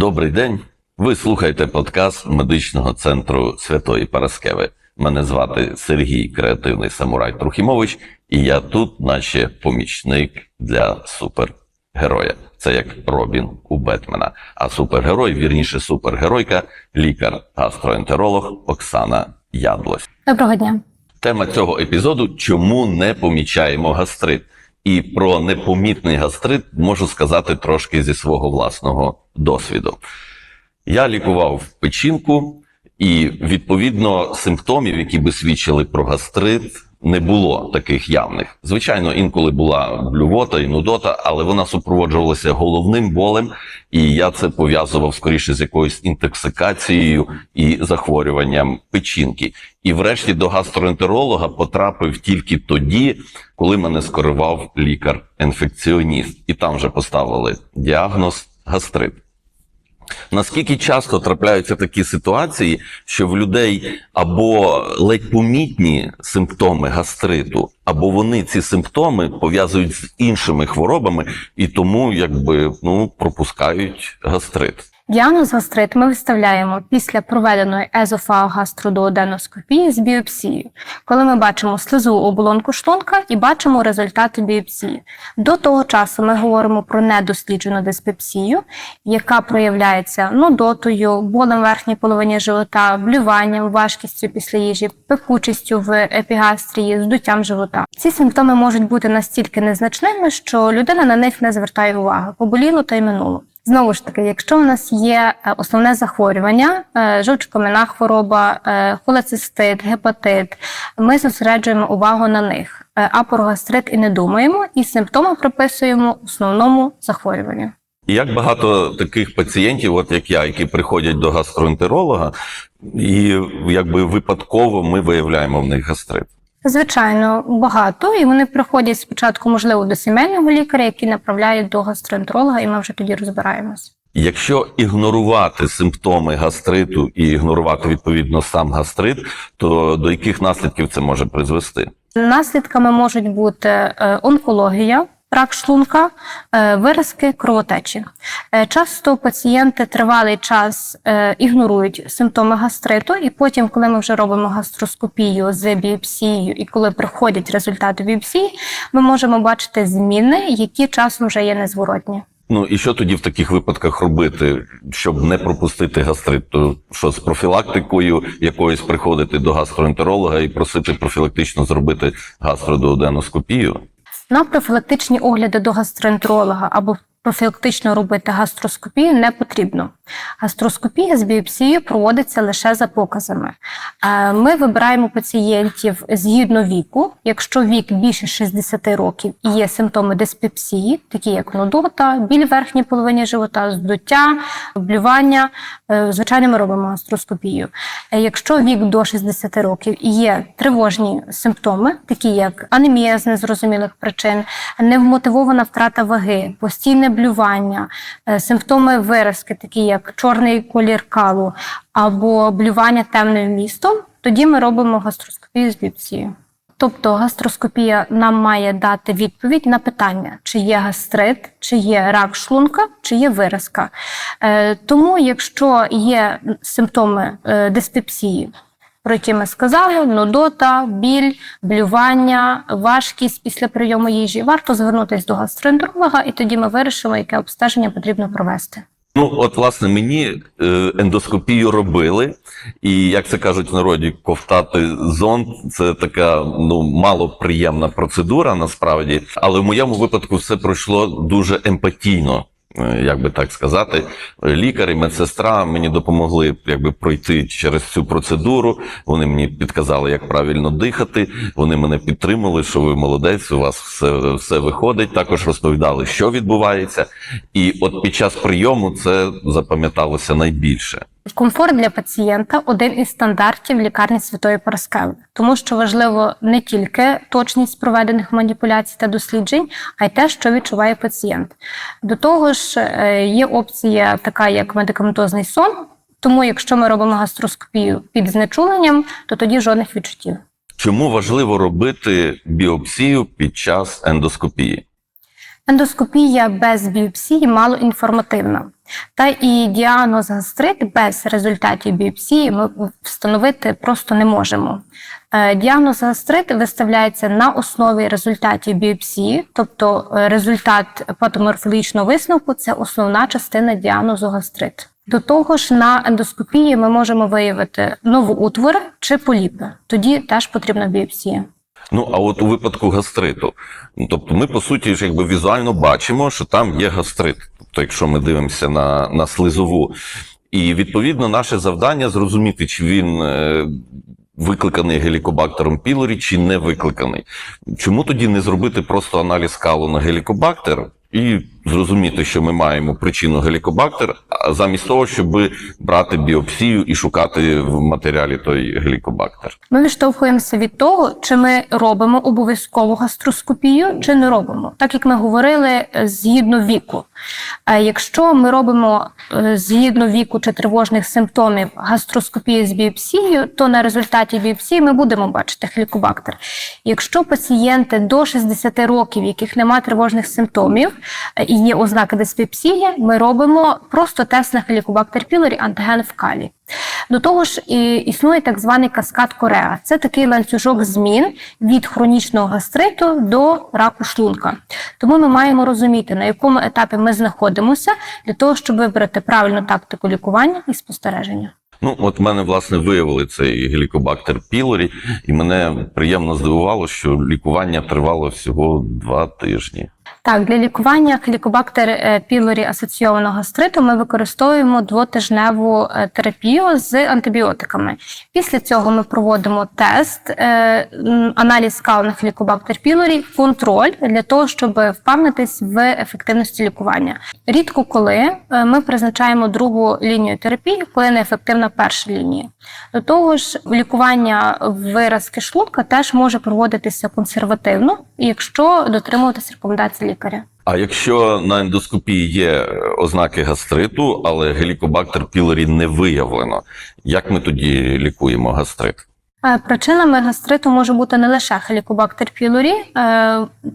Добрий день. Ви слухаєте подкаст медичного центру Святої Параскеви. Мене звати Сергій Креативний Самурай Трухімович, і я тут, наче помічник для супергероя. Це як Робін у Бетмена. А супергерой, вірніше, супергеройка, лікар-гастроентеролог Оксана Ядлось. Доброго дня. Тема цього епізоду чому не помічаємо гастрит. І про непомітний гастрит можу сказати трошки зі свого власного досвіду. Я лікував печінку, і відповідно симптомів, які би свідчили про гастрит, не було таких явних. Звичайно, інколи була блювота і нудота, але вона супроводжувалася головним болем, і я це пов'язував скоріше з якоюсь інтоксикацією і захворюванням печінки. І врешті до гастроентеролога потрапив тільки тоді, коли мене скорував лікар-інфекціоніст, і там вже поставили діагноз гастрит. Наскільки часто трапляються такі ситуації, що в людей або ледь помітні симптоми гастриту, або вони ці симптоми пов'язують з іншими хворобами і тому якби ну пропускають гастрит. Діагноз гастрит ми виставляємо після проведеної езофагостроdoоденоскопії з біопсією, коли ми бачимо слизу оболонку шлунка і бачимо результати біопсії. До того часу ми говоримо про недосліджену диспепсію, яка проявляється нудотою, болем верхній половині живота, блюванням, важкістю після їжі, пекучістю в епігастрії, здуттям живота. Ці симптоми можуть бути настільки незначними, що людина на них не звертає уваги, поболіло та й минуло. Знову ж таки, якщо у нас є е, основне захворювання, е, жовчокам'яна хвороба, е, холецистит, гепатит, ми зосереджуємо увагу на них, а про гастрит і не думаємо, і симптоми прописуємо основному захворюванню. Як багато таких пацієнтів, от як я, які приходять до гастроентеролога, і якби випадково ми виявляємо в них гастрит. Звичайно, багато, і вони приходять спочатку, можливо, до сімейного лікаря, який направляє до гастроентеролога, і ми вже тоді розбираємось. Якщо ігнорувати симптоми гастриту і ігнорувати відповідно сам гастрит, то до яких наслідків це може призвести? Наслідками можуть бути е, онкологія, рак шлунка, е, виразки, кровотечі. Е, Часто пацієнти тривалий час е, ігнорують симптоми гастриту, і потім, коли ми вже робимо гастроскопію з біопсією, і коли приходять результати біопсії, ми можемо бачити зміни, які часом вже є незворотні. Ну і що тоді в таких випадках робити, щоб не пропустити гастрит? То що з профілактикою якоюсь приходити до гастроентеролога і просити профілактично зробити гастродооденоскопію? На профілактичні огляди до гастроентеролога або профілактично робити гастроскопію не потрібно. Гастроскопія з біопсією проводиться лише за показами. Е, Ми вибираємо пацієнтів згідно віку. Якщо вік більше 60 років і є симптоми диспепсії, такі як нудота, біль верхній половині живота, здуття, блювання, е, звичайно, ми робимо гастроскопію. Е, Якщо вік до 60 років і є тривожні симптоми, такі як анемія з незрозумілих причин, невмотивована втрата ваги, постійне блювання, е, симптоми виразки, такі як чорний колір калу або блювання темним містом, тоді ми робимо гастроскопію з біопсією. Тобто гастроскопія нам має дати відповідь на питання, чи є гастрит, чи є рак шлунка, чи є виразка. Е, тому, якщо є симптоми е, диспепсії, про які ми сказали: нудота, біль, блювання, важкість після прийому їжі, варто звернутися до гастроентеролога, і тоді ми вирішимо, яке обстеження потрібно провести. Ну, от, власне, мені е, ендоскопію робили, і як це кажуть в народі, ковтати зонд це така ну малоприємна процедура насправді. Але в моєму випадку все пройшло дуже емпатійно. Е, Як би так сказати, лікар і медсестра мені допомогли якби пройти через цю процедуру. Вони мені підказали, як правильно дихати. Вони мене підтримали, що ви молодець, у вас все, все виходить. Також розповідали, що відбувається. І от під час прийому це запам'яталося найбільше. Комфорт для пацієнта один із стандартів лікарні Святої Параскеви, тому що важливо не тільки точність проведених маніпуляцій та досліджень, а й те, що відчуває пацієнт. До того ж, е, є опція така, як медикаментозний сон. Тому, якщо ми робимо гастроскопію під знечуленням, то тоді жодних відчуттів. Чому важливо робити біопсію під час ендоскопії? Ендоскопія без біопсії малоінформативна. Та і діагноз гастрит без результатів біопсії ми встановити просто не можемо. Е, Діагноз гастрит виставляється на основі результатів біопсії, тобто е, результат патоморфологічного висновку це основна частина діагнозу гастрит. До того ж, на ендоскопії ми можемо виявити новоутвори чи поліпи. Тоді теж потрібна біопсія. Ну а от у випадку гастриту, ну тобто ми по суті ж якби візуально бачимо, що там є гастрит. Тобто, якщо ми дивимося на, на слизову, і відповідно наше завдання зрозуміти, чи він е, викликаний гелікобактером пілорі, чи не викликаний. Чому тоді не зробити просто аналіз калу на гелікобактер і зрозуміти, що ми маємо причину гелікобактер, а замість того, щоб брати біопсію і шукати в матеріалі той гелікобактер? Ми відштовхуємося від того, чи ми робимо обов'язкову гастроскопію, чи не робимо, так як ми говорили е, згідно віку. Е, Якщо ми робимо е, згідно віку чи тривожних симптомів гастроскопію з біопсією, то на результаті біопсії ми будемо бачити хелікобактер. Якщо пацієнти до 60 років, яких немає тривожних симптомів е, є ознаки диспепсії, ми робимо просто тест на хелікобактер пілорі антиген в калі. До того ж, існує так званий каскад Кореа. Це такий ланцюжок змін від хронічного гастриту до раку шлунка. Тому ми маємо розуміти, на якому етапі ми знаходимося для того, щоб вибрати правильну тактику лікування і спостереження. Ну, от мене власне виявили цей гелікобактер пілорі, і мене приємно здивувало, що лікування тривало всього два тижні. Так, для лікування хелікобактер е, пілорі асоційованого гастриту ми використовуємо двотижневу е, терапію з антибіотиками. Після цього ми проводимо тест, е, аналіз кал на хелікобактер пілорі, контроль для того, щоб впевнитись в ефективності лікування. Рідко коли ми призначаємо другу лінію терапії, коли неефективна перша лінія. До того ж, лікування виразки шлунка теж може проводитися консервативно, якщо дотримуватися рекомендацій лікаря. А якщо на ендоскопії є е, ознаки гастриту, але гелікобактер пілорі не виявлено, як ми тоді лікуємо гастрит? Е, Причинами гастриту може бути не лише хелікобактер пілорі,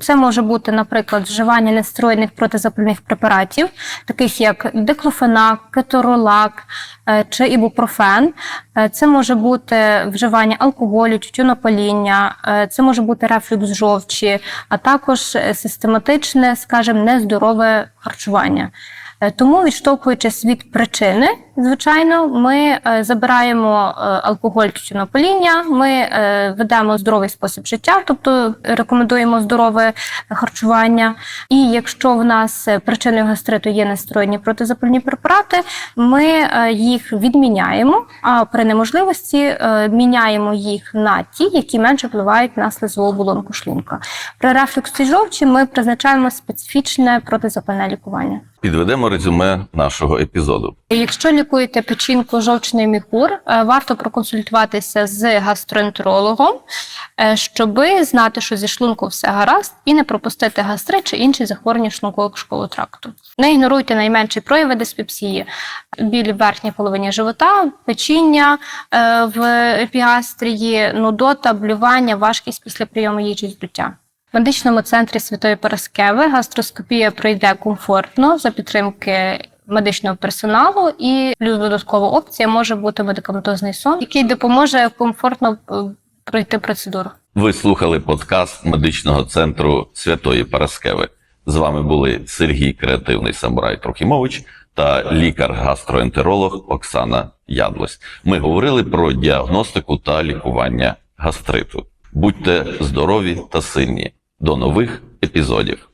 це може бути, наприклад, вживання нестероїдних протизапальних препаратів, таких як диклофенак, кеторолак е, чи ібупрофен. Е, Це може бути вживання алкоголю, тютюнопаління, це може бути рефлюкс жовчі, а також систематичне, скажімо, нездорове харчування. Е, Тому, відштовхуючись від причини, звичайно, ми е, забираємо е, алкоголь тютюнопаління, ми е, ведемо здоровий спосіб життя, тобто рекомендуємо здорове харчування. І якщо в нас причиною гастриту є нестероїдні протизапальні препарати, ми їх відміняємо, а при неможливості міняємо їх на ті, які менше впливають на слизову оболонку шлунка. При рефлюксі жовчі ми призначаємо специфічне протизапальне лікування. Підведемо резюме нашого епізоду. Якщо лікуєте печінку жовчний міхур, е, варто проконсультуватися з гастроентерологом, е, щоб знати, що зі шлунку все гаразд, і не пропустити гастрит чи інші захворювання шлунково-кишкового тракту. Не ігноруйте найменші прояви диспепсії, біль в верхній половині живота, печіння е, в епігастрії, нудота, блювання, важкість після прийому їжі здуття. Медичному центрі Святої Параскеви гастроскопія пройде комфортно за підтримки медичного персоналу, і плюс додаткова опція може бути медикаментозний сон, який допоможе комфортно е, пройти процедуру. Ви слухали подкаст медичного центру Святої Параскеви. З вами були Сергій Креативний Самурай Трохімович та лікар-гастроентеролог Оксана Ядлось. Ми говорили про діагностику та лікування гастриту. Будьте здорові та сильні. До нових епізодів.